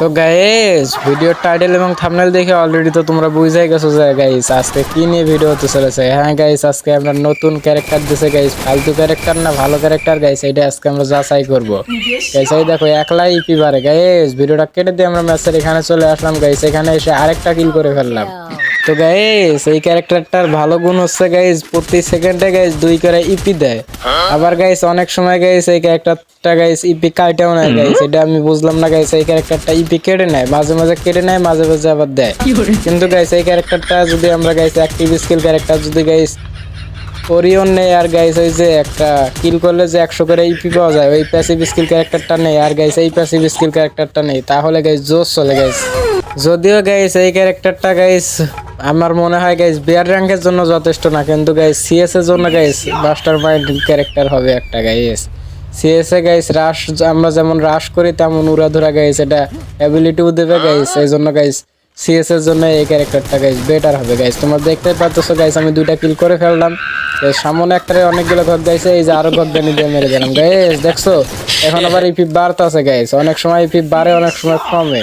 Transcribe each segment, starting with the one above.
তো গাইস ভিডিওর টাইটেল এবং থামনেল দেখে অলরেডি তো তোমরা বুঝাই গেছো যে গাইস আজকে কি নিয়ে ভিডিও হতে চলেছে? হ্যাঁ গাইস আজকে আমরা নতুন ক্যারেক্টার দিছে গাইস ফালতু ক্যারেক্টার না, ভালো ক্যারেক্টার গাইস এটা আজকে আমরা যাচাই করব। গাইস দেখো একলাই ইপি পারে গাইস ভিডিওটা কেটে দিয়ে আমরা ম্যাচের এখানে চলে আসলাম গাইস এখানে এসে আরেকটা কিল করে ফেললাম। তো গাইস এই ক্যারেক্টারটার ভালো গুণ হচ্ছে গাইস প্রতি সেকেন্ডে গাইস দুই করে ইপি দেয়। আবার গাইস অনেক সময় গাইস এই ক্যারেক্টারটা গাইস ইপি কাটেও নেয় গাইস এটা আমি বুঝলাম না গাইস এই ক্যারেক্টারটা ইপি কেটে নেয় মাঝে মাঝে কেটে নেয় মাঝে মাঝে আবার দেয়। কিন্তু গাইস এই ক্যারেক্টারটা যদি আমরা গাইস অ্যাক্টিভ স্কিল ক্যারেক্টার যদি গাইস ওরিয়ন নেই আর গাইস ওই যে একটা কিল করলে যে একশো করে ইপি পাওয়া যায় ওই প্যাসিভ স্কিল ক্যারেক্টারটা নেই আর গাইস এই প্যাসিভ স্কিল ক্যারেক্টারটা নেই তাহলে গাইস জোস চলে গাইস যদিও গাইস এই ক্যারেক্টারটা গাইস আমার মনে হয় গাইস বিয়ার র্যাঙ্কের জন্য যথেষ্ট না, কিন্তু গাইস সিএস এর জন্য গাইস মাস্টার মাইন্ড ক্যারেক্টার হবে একটা গাইস সিএস এ গাইস রাশ আমরা যেমন রাশ করি, তেমন উড়াধুরা গাইস এটা অ্যাবিলিটিও দেবে গাইস এই জন্য গাইস সিএস এর জন্য এই ক্যারেক্টারটা গাইস বেটার হবে গাইস তোমরা দেখতে পাচ্ছ গাইস আমি দুইটা কিল করে ফেললাম। সামনে একটা অনেকগুলো ঘর গাইছে এই যে আরও ঘর গানি দিয়ে মেরে দিলাম। গাইস দেখছ? এখন আবার ইপি বাড়তেছে গাইস অনেক সময় ইপি বাড়ে অনেক সময় কমে।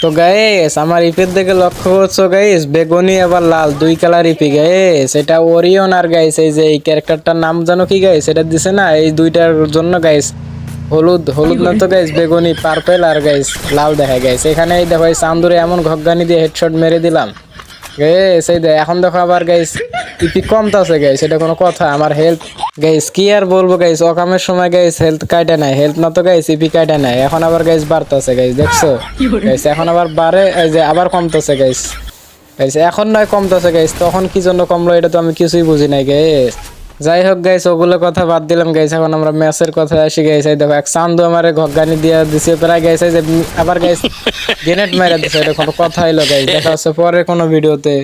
তো গাইস আমার ইপির দিকে লক্ষ্য করছ গাইস বেগুনি আবার লাল, দুই কালার ইপি গাইস এটা ওরিয়ন আর গাইস এই যে এই ক্যারেক্টারটার নাম জানো কি গাইস এটা দিছে না, এই দুইটার জন্য গাইস হলুদ হলুদ না তো গাইস বেগুনি পার্পেল আর গাইস লাল দেখা গাইস এখানে এই দেখো এই চান্দুরে এমন ঘগ্গানি দিয়ে হেডশট মেরে দিলাম। গাইস এই দেখ এখন দেখো আবার গাইস ইপি কমতাছে গাইস এটা কোনো কথা। আমার হেলথ গাইস কি আর বলব গাইস অকামের সময় গাইস হেলথ কাটা নাই। হেলথ না তো গাইস ইপি কাটা নাই। এখন আবার গাইস বাড়তাছে গাইস দেখছ? গাইস এখন আবার বাড়ে, এই যে আবার কমতাছে গাইস গাইস এখন নয় কমতাছে গাইস তখন কি জন্য কমলো এটা তো আমি কিছুই বুঝি নাই গাইস যাই হোক গাইস ওগুলো কথা বাদ দিলাম গাইস এখন আমরা ম্যাচের কথা আসি গাইস এই দেখো, এক চান্দু আমারে ঘগানি দিয়ে দিছে। প্রায় গাইস যে আবার গাইস গ্রেনেড মেরে দিছে। এটা কোনো কথা হইল গাইস দেখা হচ্ছে পরে কোনো ভিডিওতে